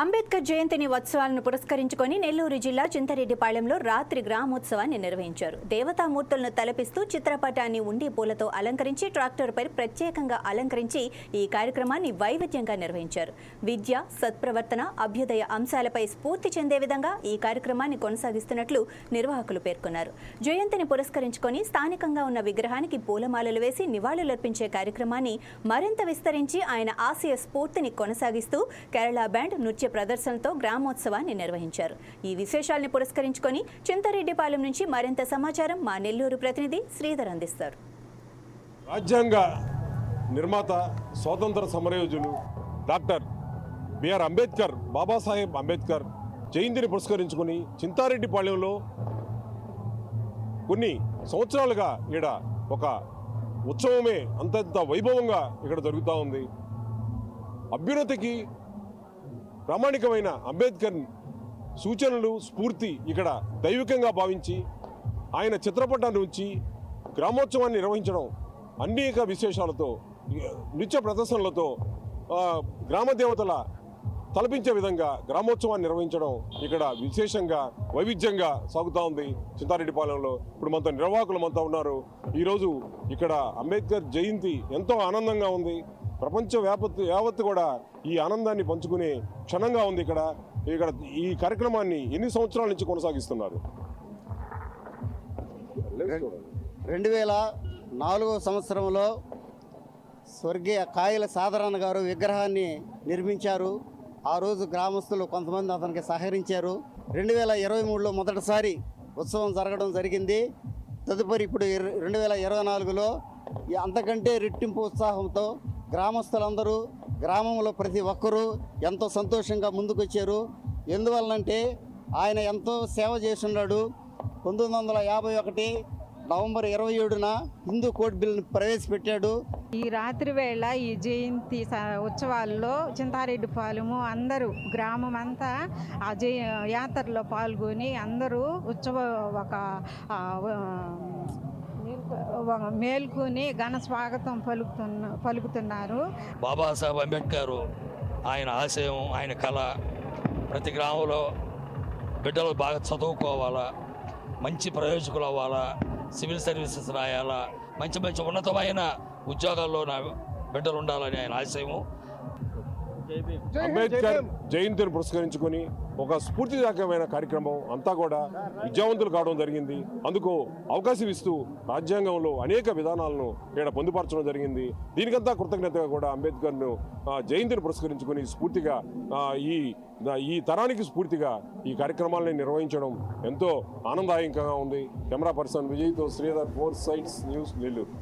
అంబేద్కర్ జయంతిని ఉత్సవాలను పురస్కరించుకొని నెల్లూరు జిల్లా చింతరెడ్డిపాళెంలో రాత్రి గ్రామోత్సవాన్ని నిర్వహించారు. దేవతామూర్తులను తలపిస్తూ చిత్రపటాన్ని ఉండి పూలతో అలంకరించి ట్రాక్టర్పై ప్రత్యేకంగా అలంకరించి ఈ కార్యక్రమాన్ని వైవిధ్యంగా నిర్వహించారు. విద్య సత్ప్రవర్తన అభ్యుదయ అంశాలపై స్ఫూర్తి చెందే విధంగా ఈ కార్యక్రమాన్ని కొనసాగిస్తున్నట్లు నిర్వాహకులు పేర్కొన్నారు. జయంతిని పురస్కరించుకొని స్థానికంగా ఉన్న విగ్రహానికి పూలమాలలు వేసి నివాళులర్పించే కార్యక్రమాన్ని మరింత విస్తరించి ఆయన ఆశయ స్ఫూర్తిని కొనసాగిస్తూ కేరళ బ్యాండ్ నృత్య ప్రదర్శనతో గ్రామోత్సవాన్ని నిర్వహించారు. ఈ విశేషాలను పురస్కరించుకొని చింతారెడ్డిపాలెం నుంచి మరింత సమాచారం మా నెల్లూరు ప్రతినిధి శ్రీధర్ అందిస్తారు. రాజ్యాంగ నిర్మాత స్వాతంత్ర సమరయోజులు డాక్టర్ బిఆర్ అంబేద్కర్ బాబాసాహెబ్ అంబేద్కర్ జయంతిని పురస్కరించుకుని చింతారెడ్డిపాళెంలో కొన్ని సంవత్సరాలుగా ఇక్కడ ఒక ఉత్సవమే అంతంత వైభవంగా ఇక్కడ జరుగుతూ ఉంది. అభ్యున్నతికి ప్రామాణికమైన అంబేద్కర్ సూచనలు స్ఫూర్తి ఇక్కడ దైవికంగా భావించి ఆయన చిత్రపటాన్ని ఉంచి గ్రామోత్సవాన్ని నిర్వహించడం అనేక విశేషాలతో నృత్య ప్రదర్శనలతో గ్రామ దేవతల తలపించే విధంగా గ్రామోత్సవాన్ని నిర్వహించడం ఇక్కడ విశేషంగా వైవిధ్యంగా సాగుతూ ఉంది. చింతారెడ్డిపాలెంలో ఇప్పుడు మనతో నిర్వాహకులు మనతో ఉన్నారు. ఈరోజు ఇక్కడ అంబేద్కర్ జయంతి ఎంతో ఆనందంగా ఉంది. ప్రపంచ వ్యాపత్తు యావత్తు కూడా ఈ ఆనందాన్ని పంచుకునే క్షణంగా ఉంది ఇక్కడ. ఇక్కడ ఈ కార్యక్రమాన్ని ఎన్ని సంవత్సరాల నుంచి కొనసాగిస్తున్నారు? రెండు వేల నాలుగో సంవత్సరంలో స్వర్గీయ కాయల సాధారణ గారు విగ్రహాన్ని నిర్మించారు. ఆ రోజు గ్రామస్తులు కొంతమంది అతనికి సహకరించారు. రెండు వేల ఇరవై మూడులో మొదటిసారి ఉత్సవం జరగడం జరిగింది. తదుపరి ఇప్పుడు రెండు వేల ఇరవై నాలుగులో ఈ అంతకంటే రెట్టింపు ఉత్సాహంతో గ్రామస్తులందరూ గ్రామంలో ప్రతి ఒక్కరూ ఎంతో సంతోషంగా ముందుకొచ్చారు. ఎందువల్లంటే ఆయన ఎంతో సేవ చేస్తున్నాడు. పంతొమ్మిది వందల యాభై ఒకటి నవంబర్ ఇరవై ఏడున హిందూ కోడ్ బిల్లును ప్రవేశపెట్టాడు. ఈ రాత్రి వేళ ఈ జయంతి ఉత్సవాల్లో ఉత్సవాల్లో చింతారెడ్డిపాలెము అందరూ గ్రామం అంతా ఆ జయ యాత్రలో పాల్గొని అందరూ ఉత్సవ ఒక మేల్కొని ఘన స్వాగతం పలుకుతున్న పలుకుతున్నారు. బాబాసాహెబ్ అంబేద్కర్ ఆయన ఆశయం ఆయన కళ ప్రతి గ్రామంలో బిడ్డలు బాగా చదువుకోవాలా మంచి ప్రయోజకులు అవ్వాలా సివిల్ సర్వీసెస్ రాయాలా మంచి మంచి ఉన్నతమైన ఉద్యోగాల్లో నా బిడ్డలు ఉండాలని ఆయన ఆశయము. అంబేద్కర్ జయంతిని పురస్కరించుకొని ఒక స్ఫూర్తిదాయకమైన కార్యక్రమం అంతా కూడా విద్యావంతులు కావడం జరిగింది. అందుకు అవకాశం ఇస్తూ రాజ్యాంగంలో అనేక విధానాలను ఇక్కడ పొందుపరచడం జరిగింది. దీనికంతా కృతజ్ఞతగా కూడా అంబేద్కర్ను జయంతిని పురస్కరించుకొని స్ఫూర్తిగా ఈ ఈ తరానికి స్ఫూర్తిగా ఈ కార్యక్రమాలను నిర్వహించడం ఎంతో ఆనందదాయకంగా ఉంది. Camera person విజయ్తో Sridhar four sites news Nellore.